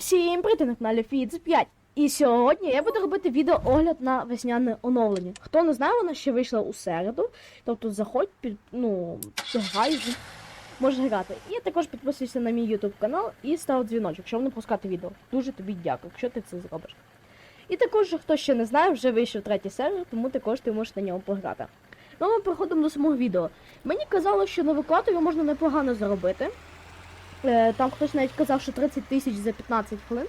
Всім привіт на каналі Фіц 5. І сьогодні я буду робити відео огляд на весняне оновлення. Хто не знає, воно ще вийшло у середу. Тобто заходь під ну грай, може грати. І також підписуйся на мій YouTube канал і став дзвіночок, щоб не пропускати відео. Дуже тобі дякую, якщо ти це зробиш. І також, хто ще не знає, вже вийшов третій сервер, тому також ти можеш на ньому пограти. Ну, ми переходимо до самого відео. Мені казали, що на евакуаторі можна непогано заробити. Е, Там хтось навіть казав, що 30 тисяч за 15 хвилин.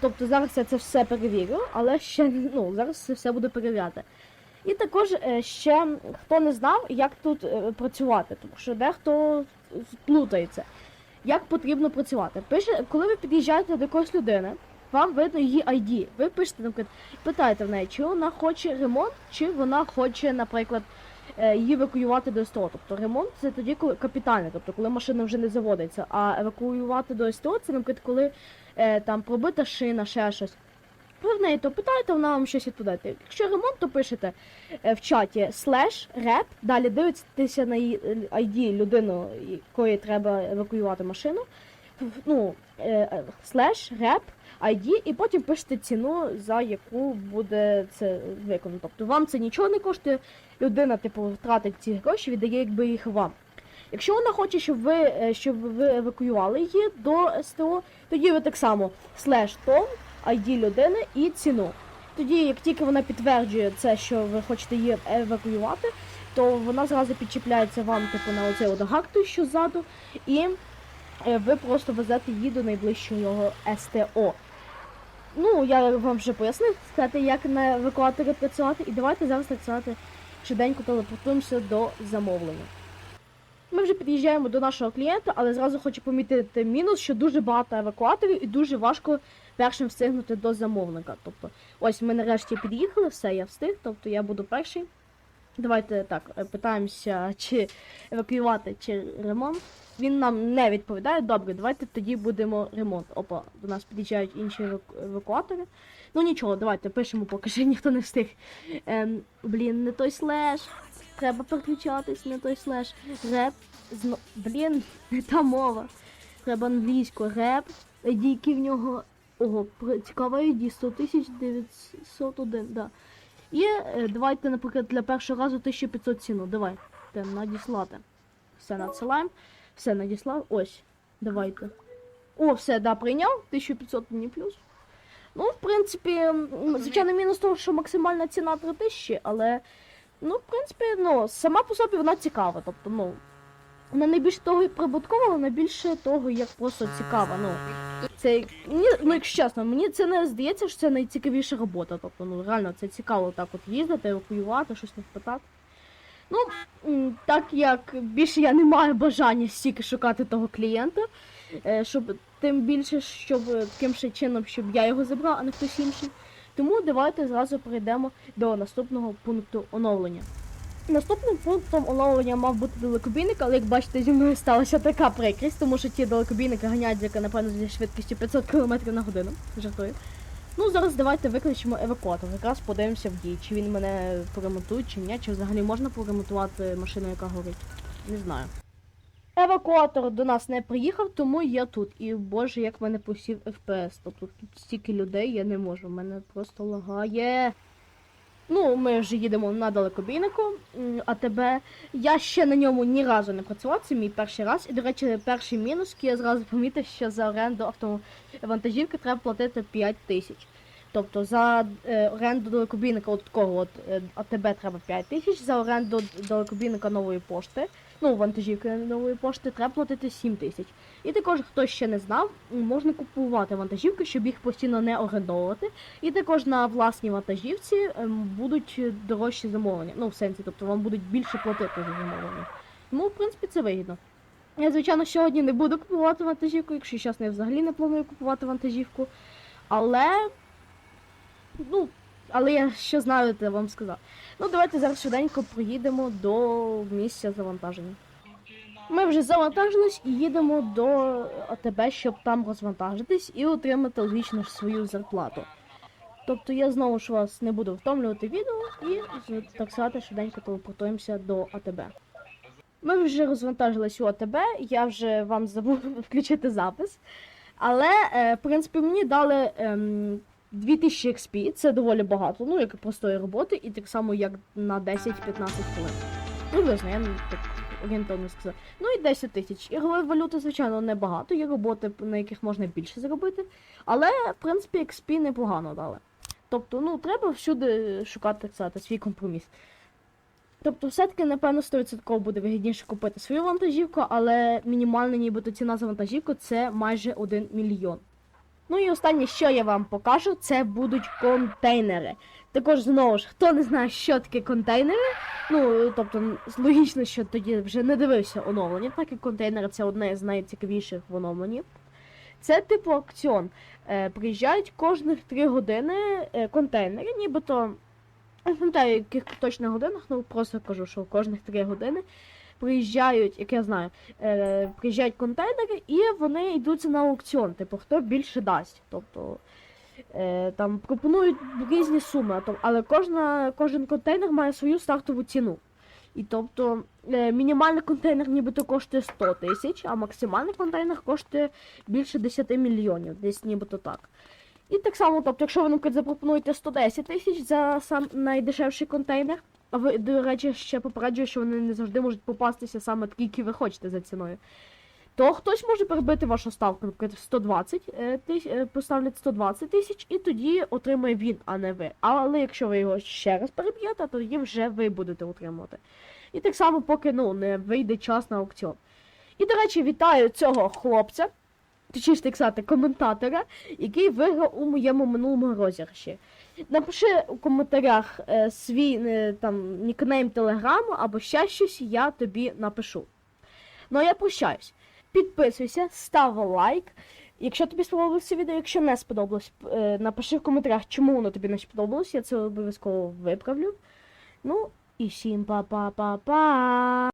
Тобто зараз я це все перевірю, але ще ну, зараз це все буду перевіряти. І також е, ще хто не знав, як тут е, працювати, тому що дехто плутається. Як потрібно працювати? Пише, коли ви під'їжджаєте до якоїсь людини, вам видно її ID. Ви пишете, наприклад, питаєте в неї, чи вона хоче ремонт, чи вона хоче, наприклад, її евакуювати до СТО. Тобто ремонт це тоді, коли капітальний, тобто коли машина вже не заводиться. А евакуювати до СТО це, наприклад, коли е, там пробита шина, ще щось. Ви в неї то питаєте, вона вам щось відповідає. Якщо ремонт, то пишете е, в чаті слеш реп, далі дивитеся на е, ID людину, якої треба евакуювати машину. Ну, е, слеш реп ID, і потім пишете ціну, за яку буде це виконано. Тобто вам це нічого не коштує, людина, типу, втратить ці гроші, віддає якби їх вам. Якщо вона хоче, щоб ви, е, щоб ви евакуювали її до СТО, тоді ви так само слеш том, ID людини і ціну. Тоді, як тільки вона підтверджує це, що ви хочете її евакуювати, то вона зразу підчіпляється вам, типу, на оцей от гакту, що ззаду, і е, ви просто везете її до найближчого СТО. Ну, я вам вже пояснив, сказати, як на евакуаторі працювати, і давайте зараз працювати швиденько телепортуємося до замовлення. Ми вже під'їжджаємо до нашого клієнта, але зразу хочу помітити мінус, що дуже багато евакуаторів і дуже важко першим встигнути до замовника. Тобто, ось ми нарешті під'їхали, все, я встиг, тобто я буду перший. Давайте так, е, питаємося, чи евакуювати, чи ремонт. Він нам не відповідає. Добре, давайте тоді будемо ремонт. Опа, до нас під'їжджають інші еваку- евакуатори. Ну нічого, давайте пишемо, поки що ніхто не встиг. Ем, блін, не той слеш. Треба переключатись, не той слеш. Реп. Зно... Блін, не та мова. Треба англійську. Реп. Який в нього. Ого, цікава ID, 100 901, да. І е, давайте, наприклад, для першого разу 1500 ціну. Давайте надіслати. Все надсилаємо. Все надіслав. Ось. Давайте. О, все, да, прийняв. 1500 мені плюс. Ну, в принципі, звичайно, мінус того, що максимальна ціна 3000, але. Ну, в принципі, ну, сама по собі вона цікава. Тобто, ну. Вона не більше того і прибуткова, вона більше того, як просто цікава. Ну, це мені, ну, якщо чесно, мені це не здається, що це найцікавіша робота. Тобто, ну реально це цікаво так от їздити, евакуювати, щось не впитати. Ну, так як більше я не маю бажання стільки шукати того клієнта, е, щоб тим більше, щоб таким ще чином, щоб я його забрав, а не хтось інший. Тому давайте зразу перейдемо до наступного пункту оновлення. Наступним пунктом оновлення мав бути далекобійник, але як бачите, зі мною сталася така прикрість, тому що ті далекобійники ганяють, яка напевно зі швидкістю 500 км на годину. Жартую. Ну, зараз давайте викличемо евакуатор. Якраз подивимося в дії, чи він мене поремонтує, чи ні, чи взагалі можна поремонтувати машину, яка горить. Не знаю. Евакуатор до нас не приїхав, тому я тут. І боже, як мене посів FPS. Тобто тут стільки людей я не можу. Мене просто лагає. Ну, ми вже їдемо на далекобійнику, а тебе я ще на ньому ні разу не працював, це мій перший раз. І, до речі, перший мінус, який я зразу помітив, що за оренду автовантажівки треба платити 5 тисяч. Тобто за е, оренду далекобійника от такого от е, АТБ треба 5 тисяч, за оренду далекобійника нової пошти, ну, вантажівки нової пошти, треба платити 7 тисяч. І також, хто ще не знав, можна купувати вантажівки, щоб їх постійно не орендовувати. І також на власній вантажівці ем, будуть дорожчі замовлення. Ну, в сенсі, тобто вам будуть більше платити за замовлення. Тому, в принципі, це вигідно. Я, звичайно, сьогодні не буду купувати вантажівку, якщо чесно, я взагалі не планую купувати вантажівку. Але. Ну, але я що знаю, те вам сказав. Ну, давайте зараз швиденько проїдемо до місця завантаження. Ми вже завантажились і їдемо до АТБ, щоб там розвантажитись і отримати логічно свою зарплату. Тобто я знову ж вас не буду втомлювати відео і так сказати швиденько телепортуємося до АТБ. Ми вже розвантажились у АТБ, я вже вам забув включити запис. Але, е, в принципі, мені дали ем, 2000 XP, це доволі багато, ну, як і простої роботи, і так само, як на 10-15 хвилин. Приблизно, я не так орієнтовно сказав. Ну і 10 тисяч. Ігрової валюти, звичайно, небагато. Є роботи, на яких можна більше заробити. Але, в принципі, XP непогано дали. Тобто, ну, треба всюди шукати так сказати, свій компроміс. Тобто, все-таки, напевно, 100% буде вигідніше купити свою вантажівку, але мінімальна нібито ціна за вантажівку це майже 1 мільйон. Ну і останнє, що я вам покажу, це будуть контейнери. Також знову ж, хто не знає, що таке контейнери, ну тобто логічно, що тоді вже не дивився оновлення, так як контейнери це одне з найцікавіших в оновленні. Це типу аукціон. Е, приїжджають кожних 3 години е, контейнери, нібито. Не пам'ятаю, яких точно годинах, ну просто кажу, що кожних 3 години приїжджають, як я знаю, е, приїжджають контейнери і вони йдуться на аукціон, типу, хто більше дасть. Тобто е, там пропонують різні суми, але кожна, кожен контейнер має свою стартову ціну. І тобто е, мінімальний контейнер нібито коштує 100 тисяч, а максимальний контейнер коштує більше 10 мільйонів, десь нібито так. І так само, тобто, якщо ви, наприклад, запропонуєте 110 тисяч за сам найдешевший контейнер, а ви, до речі, ще попереджую, що вони не завжди можуть попастися саме такі, які ви хочете за ціною. То хтось може перебити вашу ставку, наприклад, в 120 е, тисяч, е, поставлять 120 тисяч, і тоді отримає він, а не ви. Але якщо ви його ще раз переб'єте, то тоді вже ви будете отримувати. І так само, поки ну, не вийде час на аукціон. І, до речі, вітаю цього хлопця, точніше так сказати, коментатора, який виграв у моєму минулому розіграші. Напиши у коментарях е, свій е, там нікнейм телеграму або ще щось, я тобі напишу. Ну а я прощаюсь. Підписуйся, став лайк. Якщо тобі сподобалося відео, якщо не сподобалось, е, напиши в коментарях, чому воно тобі не сподобалось, я це обов'язково виправлю. Ну, і всім па-па-па-па!